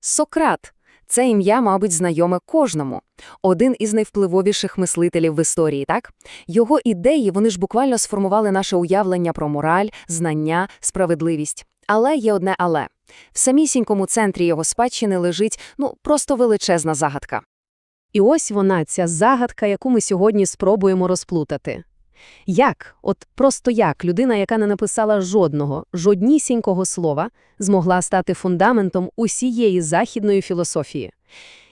Сократ. Це ім'я, мабуть, знайоме кожному. Один із найвпливовіших мислителів в історії, так? Його ідеї, вони ж буквально сформували наше уявлення про мораль, знання, справедливість. Але є одне але. В самісінькому центрі його спадщини лежить, ну, просто величезна загадка. І ось вона, ця загадка, яку ми сьогодні спробуємо розплутати. Як, от просто як людина, яка не написала жодного, жоднісінького слова, змогла стати фундаментом усієї західної філософії?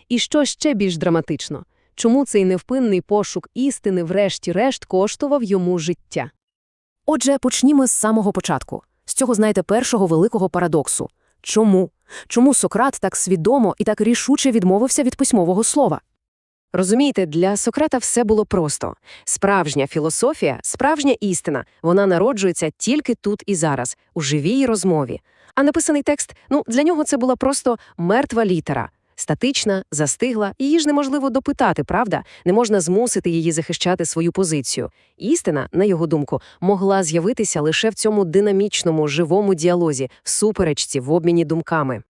І що ще більш драматично? Чому цей невпинний пошук істини врешті-решт коштував йому життя? Отже, почнімо з самого початку, з цього, знаєте, першого великого парадоксу. Чому? Чому Сократ так свідомо і так рішуче відмовився від письмового слова? Розумієте, для Сократа все було просто. Справжня філософія, справжня істина, вона народжується тільки тут і зараз, у живій розмові. А написаний текст, ну, для нього це була просто мертва літера. Статична, застигла, її ж неможливо допитати, правда? Не можна змусити її захищати свою позицію. Істина, на його думку, могла з'явитися лише в цьому динамічному, живому діалозі, в суперечці, в обміні думками.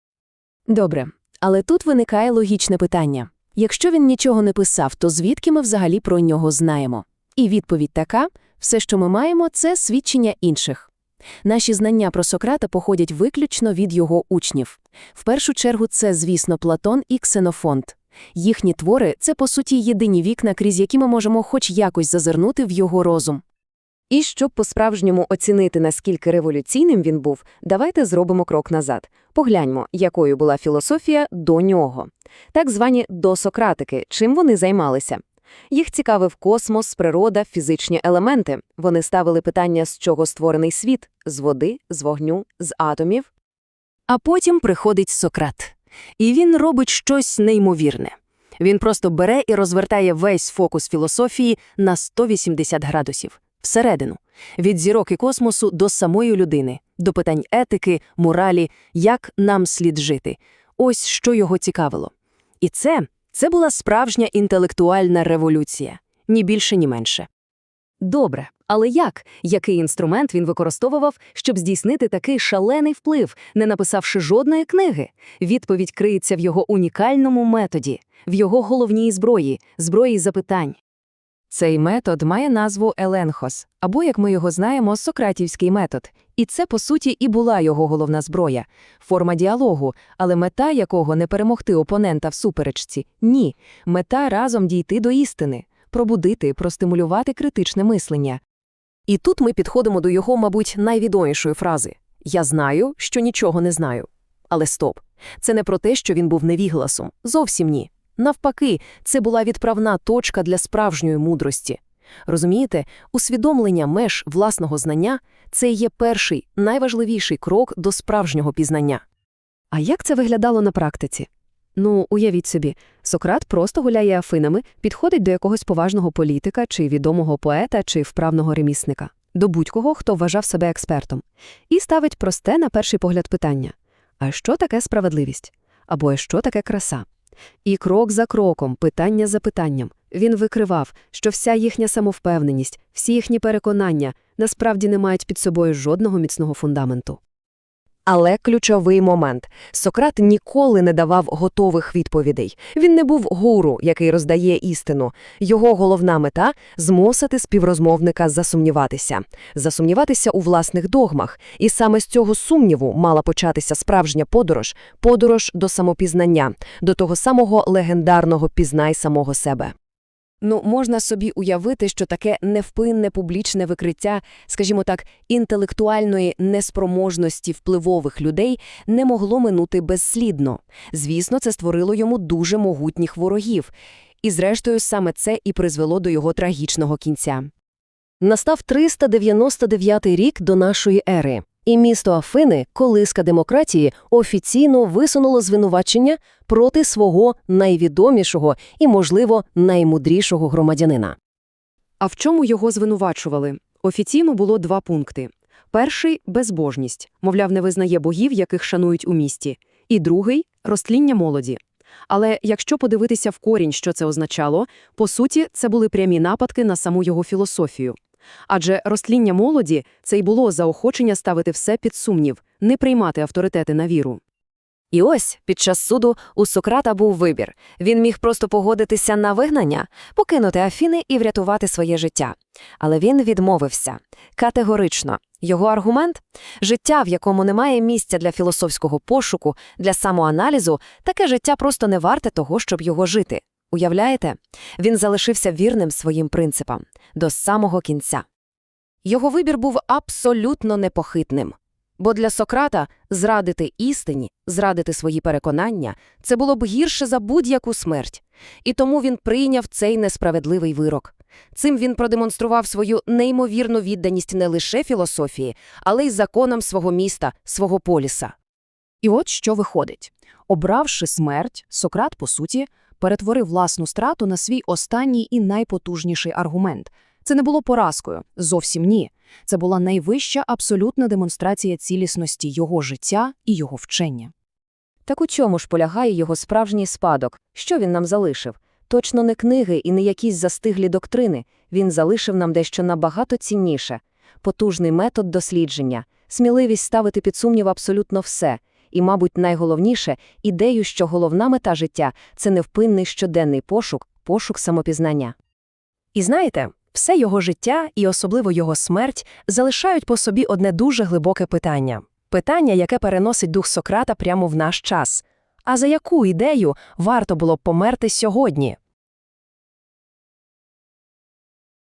Добре, але тут виникає логічне питання. Якщо він нічого не писав, то звідки ми взагалі про нього знаємо? І відповідь така – все, що ми маємо, це свідчення інших. Наші знання про Сократа походять виключно від його учнів. В першу чергу це, звісно, Платон і Ксенофонт. Їхні твори – це, по суті, єдині вікна, крізь які ми можемо хоч якось зазирнути в його розум. І щоб по-справжньому оцінити, наскільки революційним він був, давайте зробимо крок назад. Погляньмо, якою була філософія до нього. Так звані досократики, чим вони займалися? Їх цікавив космос, природа, фізичні елементи. Вони ставили питання, з чого створений світ – з води, з вогню, з атомів. А потім приходить Сократ. І він робить щось неймовірне. Він просто бере і розвертає весь фокус філософії на 180 градусів. Всередину. Від зірок і космосу до самої людини, до питань етики, моралі, як нам слід жити. Ось що його цікавило. І це, це була справжня інтелектуальна революція. Ні більше, ні менше. Добре, але як? Який інструмент він використовував, щоб здійснити такий шалений вплив, не написавши жодної книги? Відповідь криється в його унікальному методі, в його головній зброї – зброї запитань. Цей метод має назву Еленхос, або, як ми його знаємо, сократівський метод. І це, по суті, і була його головна зброя – форма діалогу, але мета якого не перемогти опонента в суперечці. Ні. Мета разом дійти до істини, пробудити, простимулювати критичне мислення. І тут ми підходимо до його, мабуть, найвідомішої фрази «Я знаю, що нічого не знаю». Але стоп. Це не про те, що він був невігласом. Зовсім ні. Навпаки, це була відправна точка для справжньої мудрості. Розумієте, усвідомлення меж власного знання – це є перший, найважливіший крок до справжнього пізнання. А як це виглядало на практиці? Ну, уявіть собі, Сократ просто гуляє афинами, підходить до якогось поважного політика, чи відомого поета, чи вправного ремісника, до будь-кого, хто вважав себе експертом, і ставить просте на перший погляд питання – а що таке справедливість? Або що таке краса? І крок за кроком, питання за питанням, він викривав, що вся їхня самовпевненість, всі їхні переконання насправді не мають під собою жодного міцного фундаменту. Але ключовий момент – Сократ ніколи не давав готових відповідей. Він не був гуру, який роздає істину. Його головна мета – змусити співрозмовника засумніватися. Засумніватися у власних догмах. І саме з цього сумніву мала початися справжня подорож – подорож до самопізнання, до того самого легендарного «пізнай самого себе». Ну, можна собі уявити, що таке невпинне публічне викриття, скажімо так, інтелектуальної неспроможності впливових людей не могло минути безслідно. Звісно, це створило йому дуже могутніх ворогів. І зрештою саме це і призвело до його трагічного кінця. Настав 399 рік до нашої ери. І місто Афини, колиска демократії, офіційно висунуло звинувачення проти свого найвідомішого і, можливо, наймудрішого громадянина. А в чому його звинувачували? Офіційно було два пункти. Перший – безбожність, мовляв, не визнає богів, яких шанують у місті. І другий – розтління молоді. Але якщо подивитися в корінь, що це означало, по суті, це були прямі нападки на саму його філософію. Адже розтління молоді – це й було заохочення ставити все під сумнів, не приймати авторитети на віру. І ось під час суду у Сократа був вибір. Він міг просто погодитися на вигнання, покинути Афіни і врятувати своє життя. Але він відмовився. Категорично. Його аргумент – життя, в якому немає місця для філософського пошуку, для самоаналізу, таке життя просто не варте того, щоб його жити. Уявляєте? Він залишився вірним своїм принципам. До самого кінця. Його вибір був абсолютно непохитним. Бо для Сократа зрадити істині, зрадити свої переконання – це було б гірше за будь-яку смерть. І тому він прийняв цей несправедливий вирок. Цим він продемонстрував свою неймовірну відданість не лише філософії, але й законам свого міста, свого поліса. І от що виходить. Обравши смерть, Сократ, по суті, перетворив власну страту на свій останній і найпотужніший аргумент. Це не було поразкою, зовсім ні. Це була найвища абсолютна демонстрація цілісності його життя і його вчення. Так у чому ж полягає його справжній спадок? Що він нам залишив? Точно не книги і не якісь застиглі доктрини. Він залишив нам дещо набагато цінніше. Потужний метод дослідження, сміливість ставити під сумнів абсолютно все. І, мабуть, найголовніше – ідею, що головна мета життя – це невпинний щоденний пошук, пошук самопізнання. І знаєте, все його життя і особливо його смерть залишають по собі одне дуже глибоке питання. Питання, яке переносить дух Сократа прямо в наш час. А за яку ідею варто було б померти сьогодні?